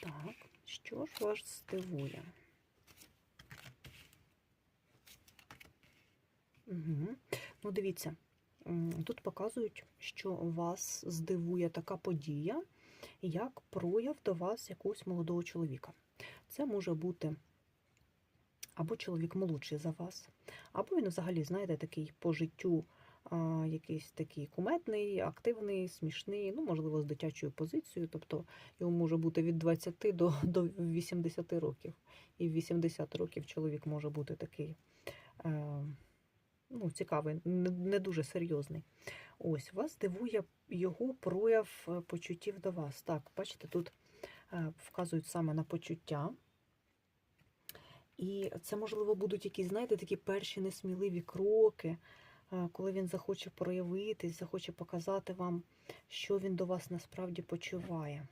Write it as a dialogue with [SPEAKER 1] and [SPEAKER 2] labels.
[SPEAKER 1] Так, що ж вас здивує? Угу. Ну, дивіться, тут показують, що вас здивує така подія, як прояв до вас якогось молодого чоловіка. Це може бути або чоловік молодший за вас, або він взагалі, знаєте, такий по життю якийсь такий куметний, активний, смішний, ну, можливо, з дитячою позицією, тобто йому може бути від 20 до, до 80 років. І в 80 років чоловік може бути такий е, ну, цікавий, не, дуже серйозний. Ось, вас дивує його прояв е, почуттів до вас. Так, бачите, тут е, вказують саме на почуття. І це, можливо, будуть якісь, знаєте, такі перші несміливі кроки, коли він захоче проявитись, захоче показати вам, що він до вас насправді почуває.